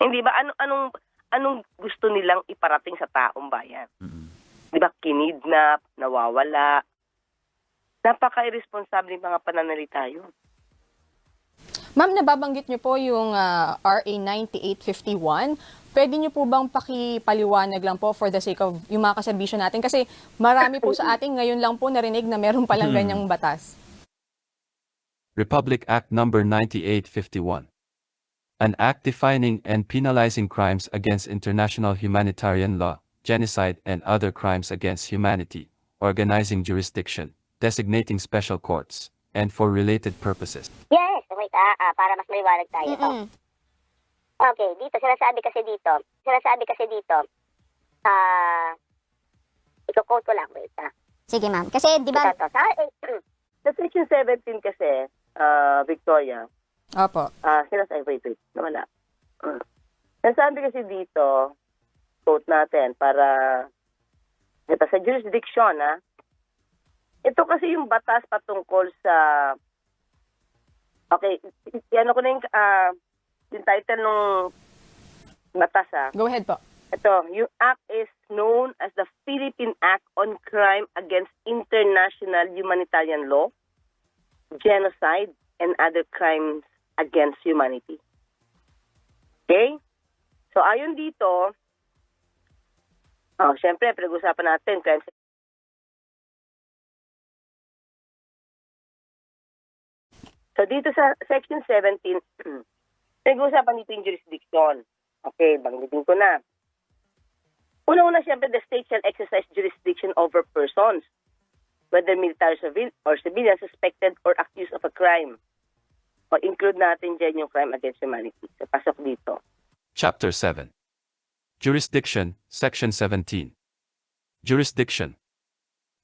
Hindi ba? Ano, anong, anong gusto nilang iparating sa taong bayan? Mm. Di ba? Kinidnap, nawawala. Napaka-irresponsable yung mga pananalita yun. Ma'am, nababanggit niyo po yung ah, RA 9851. Pwede niyo po bang pakipaliwanag lang po for the sake of yung mga kaserbisyo natin? Kasi marami po sa ating ngayon lang po narinig na meron palang Hmm. ganyang batas. Republic Act Number 9851. An act defining and penalizing crimes against international humanitarian law, genocide and other crimes against humanity, organizing jurisdiction, designating special courts, and for related purposes. Yes, wait ah, ah, para mas maliwanag tayo. Ito. Okay, dito, sinasabi kasi dito, sinasabi kasi dito, ah, iko-quote ko lang, wait ah. Sige ma'am. Kasi di ba Ito, to, sa, eh, Sa section 17 kasi, ah, Victoria, Opo. ah, sinasabi, wait, wait, nawala. Mm. Nasabi kasi dito, quote natin, para, ito, sa jurisdiction, ha, ito kasi yung batas patungkol sa, okay, ano ko na yung, ah, yung title ng batas, ha. Go ahead po. Ito, yung act is known as the Philippine Act on Crime Against International Humanitarian Law, Genocide, and Other Crimes Against Humanity. Okay? So, ayon dito, oh, syempre, pinag-usapan natin crimes So, dito sa Section 17, pinag-usapan dito yung jurisdiction. Okay, banggitin ko na. Una-una, siyempre, the state shall exercise jurisdiction over persons, whether military or civilian suspected or accused of a crime. O include natin dyan yung crime against humanity. So, pasok dito. Chapter 7. Jurisdiction, Section 17. Jurisdiction.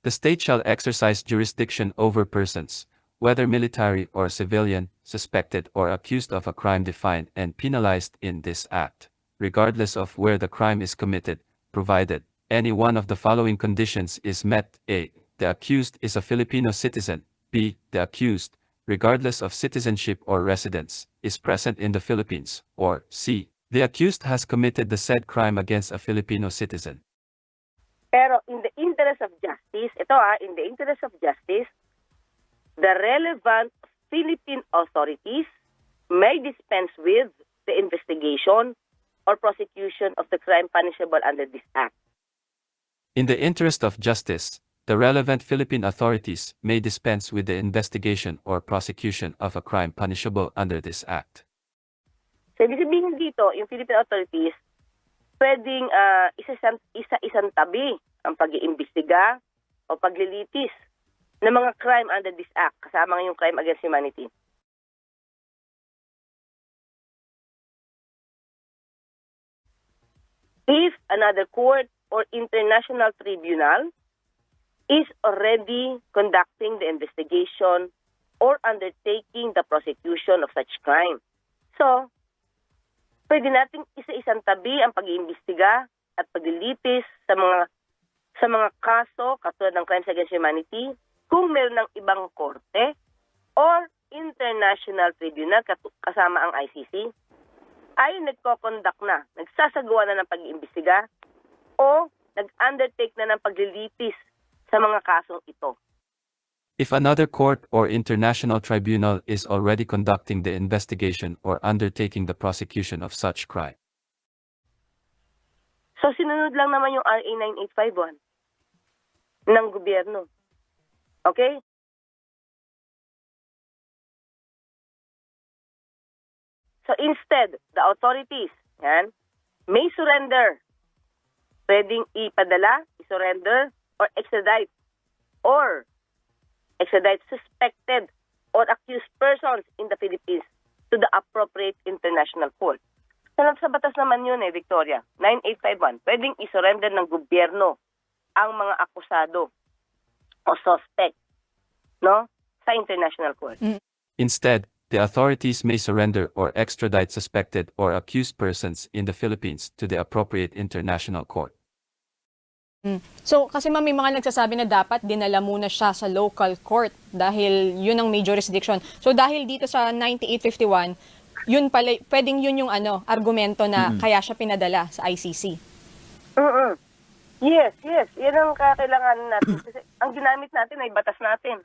The state shall exercise jurisdiction over persons, whether military or civilian, suspected or accused of a crime defined and penalized in this act, regardless of where the crime is committed, provided any one of the following conditions is met A. The accused is a Filipino citizen, B. The accused, regardless of citizenship or residence, is present in the Philippines, or C. The accused has committed the said crime against a Filipino citizen. Pero in the interest of justice, ito ah, in the interest of justice, the relevant Philippine authorities may dispense with the investigation or prosecution of the crime punishable under this act. In the interest of justice, the relevant Philippine authorities may dispense with the investigation or prosecution of a crime punishable under this act. So, ibig sabihin dito, yung Philippine authorities, pwedeng ah, isa-isang, isa-isang tabi ang pag-iimbestiga o paglilitis ng mga crime under this act, kasama nga yung crime against humanity. If another court or international tribunal is already conducting the investigation or undertaking the prosecution of such crime. So, pwede nating isa-isang tabi ang pag-iimbestiga at paglilitis sa mga sa mga kaso katulad ng crimes against humanity kung meron ng ibang korte or international tribunal kasama ang ICC ay nagko-conduct na, nagsasagawa na ng pag-iimbestiga o nag-undertake na ng paglilitis sa mga kasong ito. If another court or international tribunal is already conducting the investigation or undertaking the prosecution of such crime. So sinunod lang naman yung RA 9851 ng gobyerno. Okay? So instead, the authorities yan, may surrender. Pwedeng ipadala, i-surrender, or extradite, or extradite suspected or accused persons in the Philippines to the appropriate international court. Sa, sa batas naman yun eh, Victoria. 9851. Pwedeng isurrender ng gobyerno ang mga akusado o suspect no sa international court. Instead, the authorities may surrender or extradite suspected or accused persons in the Philippines to the appropriate international court. So, kasi ma'am, may mga nagsasabi na dapat dinala muna siya sa local court dahil yun ang may jurisdiction. So, dahil dito sa 9851, yun pala, pwedeng yun yung ano, argumento na Mm-mm. kaya siya pinadala sa ICC. mm Yes, yes. Yan ang kakailanganin natin. Kasi ang ginamit natin ay batas natin.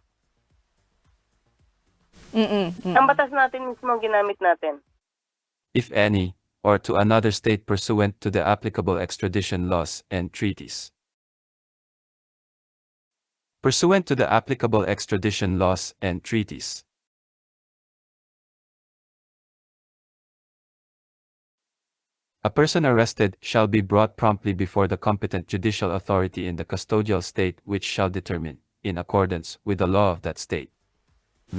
Mm-mm. mm. Ang batas natin mismo ang ginamit natin. if any, or to another state pursuant to the applicable extradition laws and treaties. Pursuant to the applicable extradition laws and treaties. A person arrested shall be brought promptly before the competent judicial authority in the custodial state which shall determine, in accordance with the law of that state.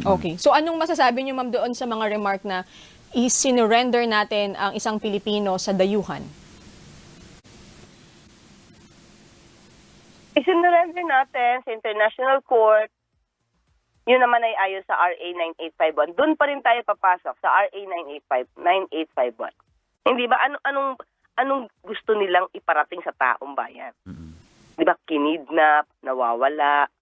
Okay. So anong masasabi niyo ma'am doon sa mga remark na i-surrender natin ang isang Pilipino sa dayuhan? Isinurrender natin sa International Court. Yun naman ay ayon sa RA 9851. Doon pa rin tayo papasok sa RA 985 9851. Hindi ba ano anong anong gusto nilang iparating sa taong bayan? 'Di ba? Kinidnap, nawawala,